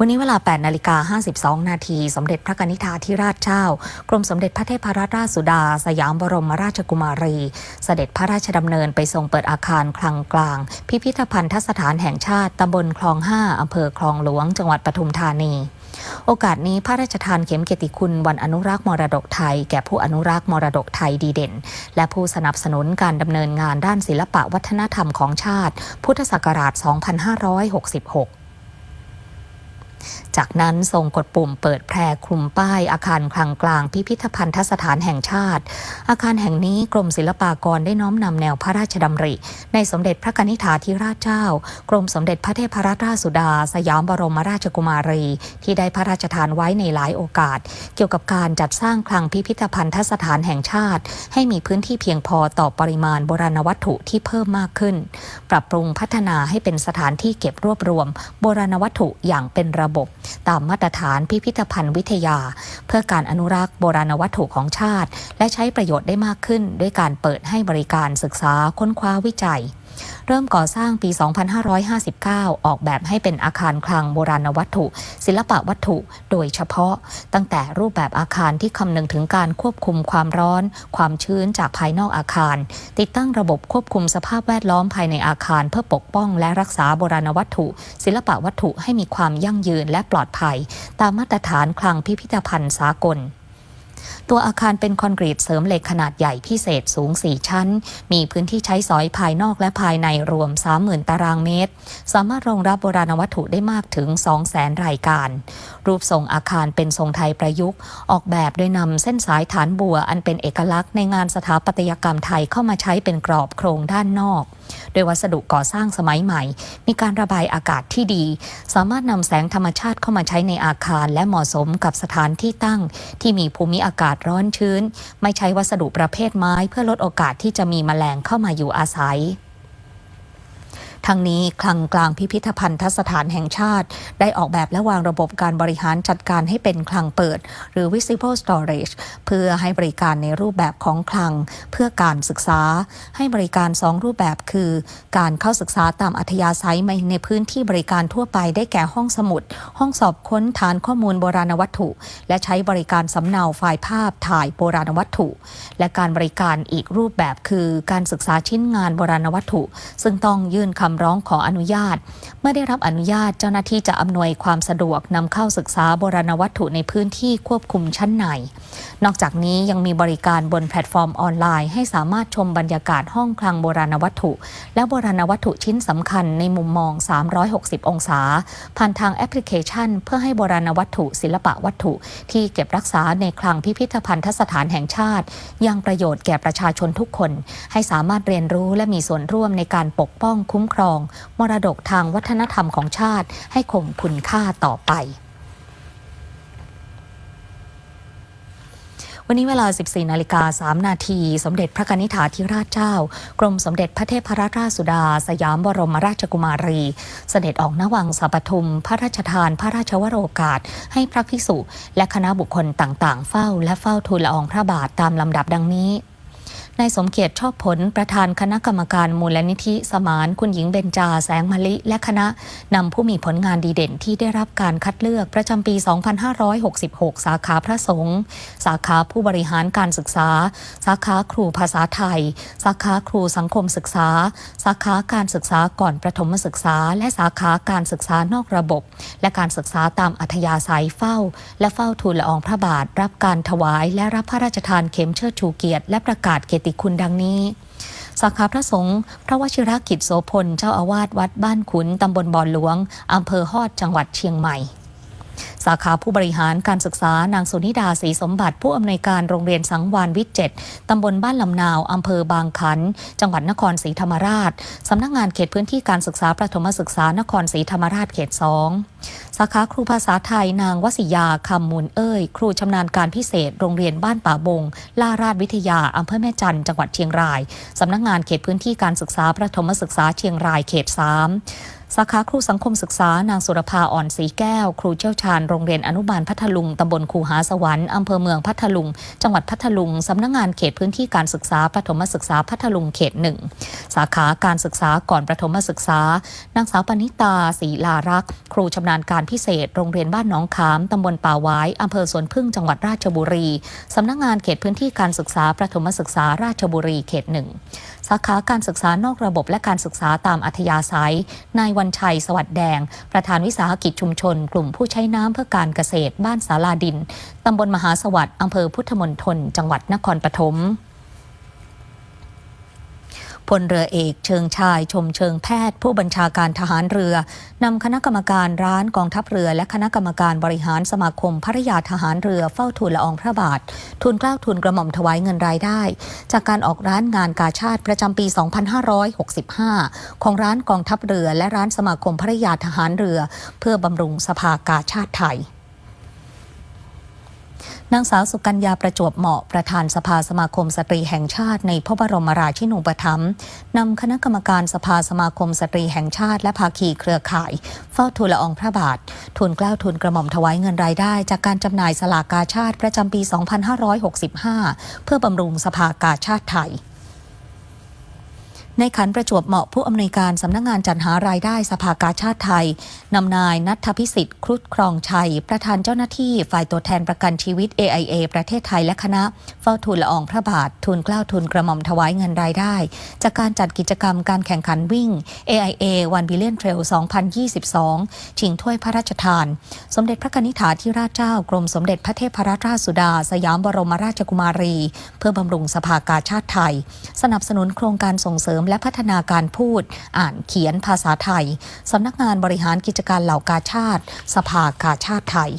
วันนี้เวลา 8 นาฬิกา 52 นาทีสมเด็จพระนิษฐาธิราชเจ้า กรมสมเด็จพระเทพรัตนราชสุดา สยามบรมราชกุมารี เสด็จพระราชดำเนินไปทรงเปิดอาคารคลังกลาง พิพิธภัณฑสถานแห่งชาติ ตำบลคลอง 5 อำเภอคลองหลวง จังหวัดปทุมธานีโอกาสนี้พระราชทานเข็มเกียรติคุณวันอนุรักษ์มรดกไทย แก่ผู้อนุรักษ์มรดกไทยดีเด่น และผู้สนับสนุนการดำเนินงานด้านศิลปะวัฒนธรรมของชาติ พุทธศักราช 2566 จากนั้นทรงกดปุ่มเปิดแพรคลุมป้ายอาคารคลังกลางพิพิธภัณฑสถานแห่งชาติ อาคารแห่งนี้กรมศิลปากรได้น้อมนำแนวพระราชดำริ ในสมเด็จพระกนิษฐาธิราชเจ้า กรมสมเด็จพระเทพรัตนราชสุดา สยามบรมราชกุมารี ที่ได้พระราชทานไว้ในหลายโอกาส เกี่ยวกับการจัดสร้างคลังพิพิธภัณฑสถานแห่งชาติ ให้มีพื้นที่เพียงพอต่อปริมาณโบราณวัตถุที่เพิ่มมากขึ้น ปรับปรุงพัฒนาให้เป็นสถานที่เก็บรวบรวม โบราณวัตถุอย่างเป็นระบบ ตามมาตรฐานพิพิธภัณฑ์วิทยา เพื่อการอนุรักษ์โบราณวัตถุของชาติ และใช้ประโยชน์ได้มากขึ้น ด้วยการเปิดให้บริการศึกษาค้นคว้าวิจัย เริ่มก่อสร้างปี 2559 ออกแบบให้เป็นอาคารคลังโบราณวัตถุ ศิลปะวัตถุ โดยเฉพาะ ตั้งแต่รูปแบบอาคารที่คำนึงถึงการควบคุมความร้อน ความชื้นจากภายนอกอาคาร ติดตั้งระบบควบคุมสภาพแวดล้อมภายในอาคาร เพื่อปกป้องและรักษาโบราณวัตถุ ศิลปะวัตถุให้มีความยั่งยืนและปลอดภัย ตามมาตรฐานคลังพิพิธภัณฑ์สากล ตัวอาคารเป็นคอนกรีตเสริมเหล็กขนาดใหญ่พิเศษสูง 4 ชั้น มีพื้นที่ใช้สอยภายนอกและภายในรวม 30,000 ตารางเมตร สามารถรองรับโบราณวัตถุได้มากถึง 200,000 รายการ รูปทรงอาคารเป็นทรงไทยประยุกต์ ออกแบบโดยนำเส้นสายฐานบัวอันเป็นเอกลักษณ์ในงานสถาปัตยกรรมไทยเข้ามาใช้เป็นกรอบโครงด้านนอก โดยวัสดุก่อสร้างสมัยใหม่ มีการระบายอากาศที่ดี สามารถนำแสงธรรมชาติเข้ามาใช้ในอาคาร และเหมาะสมกับสถานที่ตั้ง ที่มีภูมิอากาศร้อนชื้น ไม่ใช้วัสดุประเภทไม้ เพื่อลดโอกาสที่จะมีแมลงเข้ามาอยู่อาศัย ทั้งนี้คลังกลางพิพิธภัณฑสถานแห่งชาติ ได้ออกแบบและวางระบบการบริหารจัดการให้เป็นคลังเปิด หรือ visible storage เพื่อให้บริการในรูปแบบของคลังเพื่อการศึกษา ให้บริการ 2 รูปแบบคือ การเข้าศึกษาตามอัธยาศัยในพื้นที่บริการทั่วไปได้แก่ห้องสมุด ห้องสอบค้นฐานข้อมูลโบราณวัตถุ และใช้บริการสำเนาไฟล์ภาพถ่ายโบราณวัตถุ และการบริการอีกรูปแบบคือ การศึกษาชิ้นงานโบราณวัตถุ ซึ่งต้องยื่นคำร้องขออนุญาต เมื่อได้รับอนุญาตเจ้าหน้าที่จะอำนวยความสะดวกนำเข้าศึกษาโบราณวัตถุในพื้นที่ควบคุมชั้นใน นอกจากนี้ยังมีบริการบนแพลตฟอร์มออนไลน์ ให้สามารถชมบรรยากาศห้องคลังโบราณวัตถุ และโบราณวัตถุชิ้นสำคัญในมุมมอง 360 องศา ผ่านทางแอปพลิเคชัน เพื่อให้โบราณวัตถุ ศิลปะวัตถุ ที่เก็บรักษาในคลังพิพิธภัณฑสถานแห่งชาติ ยังประโยชน์แก่ประชาชนทุกคน ให้สามารถเรียนรู้และมีส่วนร่วมในการปกป้องคุ้มครององ มรดกทางวัฒนธรรมของชาติให้คงคุณค่าต่อไป วันนี้เวลา 14 นาฬิกา 3 นาที สมเด็จพระนิษฐาธิราชเจ้า กรมสมเด็จพระเทพรัตนราชสุดา สยามบรมราชกุมารี เสด็จออกนวังสัปทุม พระราชทาน พระราชวโรกาส ให้พระภิกษุ และคณะบุคคลต่างๆ เฝ้าและเฝ้าทูลละอองพระบาทตามลำดับดังนี้ นายสมเกียรติชอบผลประธานคณะกรรมการมูลนิธิสมานคุณหญิงเบญจาแสงมะลิ และคณะนำผู้มีผลงานดีเด่นที่ได้รับการคัดเลือกประจำปี 2566 สาขาพระสงฆ์สาขาผู้บริหารการศึกษา สาขาครูภาษาไทย สาขาครูสังคมศึกษา สาขาการศึกษาก่อนประถมศึกษา และสาขาการศึกษานอกระบบ และการศึกษาตามอัธยาศัยเฝ้า และเฝ้าทูลละอองพระบาท รับการถวาย และรับพระราชทานเข็มเชิดชูเกียรติและประกาศเกียรติคุณดังนี้สาขาพระสงฆ์พระวชิรกิจโสพล เจ้าอาวาสวัดบ้านขุน ตำบลบ่อหลวง อำเภอฮอดจังหวัดเชียงใหม่ สาขาผู้บริหารการศึกษานางสุนิดาศรีสมบัติ ผู้อำนวยการโรงเรียนสังวานวิทย์เจ็ดตำบลบ้านลำนาวอำเภอบางขัน จังหวัดนครศรีธรรมราชสำนักงานเขตพื้นที่การศึกษาประถมศึกษานครศรีธรรมราชเขตสองสาขาครูภาษาไทยนางวสิยาคำมูลเอ้ย ครูชำนาญการพิเศษ โรงเรียนบ้านป่าบง ล่าราชวิทยาอำเภอแม่จันจังหวัดเชียงรายสำนักงานเขตพื้นที่การศึกษาประถมศึกษาเชียงรายเขตสาม สาขาครูสังคมศึกษานางสุรภาอ่อนสีแก้ว ครูเชี่ยวชาญโรงเรียนอนุบาลพัทลุงตำบลคูหาสวรรค์อำเภอเมืองพัทลุง จังหวัดพัทลุงสำนักงงานเขตพื้นที่การศึกษาประถมศึกษาพัทลุงเขตหนึ่งสาขาการศึกษาก่อนประถมศึกษานางสาวปณิตาศรีลารักษ์ครูชำนาญการพิเศษ โรงเรียนบ้านหนองขามตำบลป่าไว้อำเภอสวนพึ่งจังหวัดราชบุรีสำนักงานเขตพื้นที่การศึกษาประถมศึกษาราชบุรีเขตหนึ่ง สาขาการศึกษานอกระบบและการศึกษาตามอัธยาศัย นายวันชัย สวัสดแดง ประธานวิสาหกิจชุมชน กลุ่มผู้ใช้น้ำเพื่อการเกษตรบ้านสาลาดินตำบลมหาสวัสดิ์อำเภอพุทธมณฑลจังหวัดนครปฐม พลเรือเอกเชิงชายชมเชิงแพทย์ ผู้บัญชาการทหารเรือนำคณะกรรมการร้านกองทัพเรือ และคณะกรรมการบริหารสมาคมภริยาทหารเรือเฝ้าทูลละอองพระบาททูลเกล้าทูลกระหม่อมถวายเงินรายได้ จากการออกร้านงานกาชาติประจำปี 2565 ของร้านกองทัพเรือ และร้านสมาคมภริยาทหารเรือ เพื่อบำรุงสภากาชาติไทย นางสาวสุกัญญาประจวบเหมาะประธานสภาสมาคมสตรีแห่งชาติในพระบรมราชินูปถัมภ์นำคณะกรรมการสภาสมาคมสตรีแห่งชาติ และภาคีเครือข่าย เฝ้าทูลละอองพระบาททูลเกล้าทูลกระหม่อมถวายเงินรายได้ จากการจำหน่ายสลากกาชาติประจำปี 2565 เพื่อบำรุงสภากาชาติไทย ในขันประจวบเหมาะผู้อำนวยการสำนักงงานจัดหารายได้สภากาชาติไทยนำนายนัทพิสิทธิ์ ครุฑครองชัย ประธานเจ้าหน้าที่ฝ่ายตัวแทนประกันชีวิต AIA ประเทศไทยและคณะ เฝ้าทูลละอองพระบาท ทูลเกล้าทูลกระหม่อมถวายเงินรายได้ จากการจัดกิจกรรมการแข่งขันวิ่ง AIA 1 Billion Trail 2022 ชิงถ้วยพระราชทาน สมเด็จพระนิธิถาธิราชเจ้ากรมสมเด็จพระเทพรัตนราชสุดา สยามบรมราชกุมารี เพื่อบำรุงสภากาชาติไทย สนับสนุนโครงการส่งเสริมและพัฒนาการพูด อ่านเขียนภาษาไทยสำนักงานบริหารกิจการเหล่ากาชาติ สภากาชาติไทย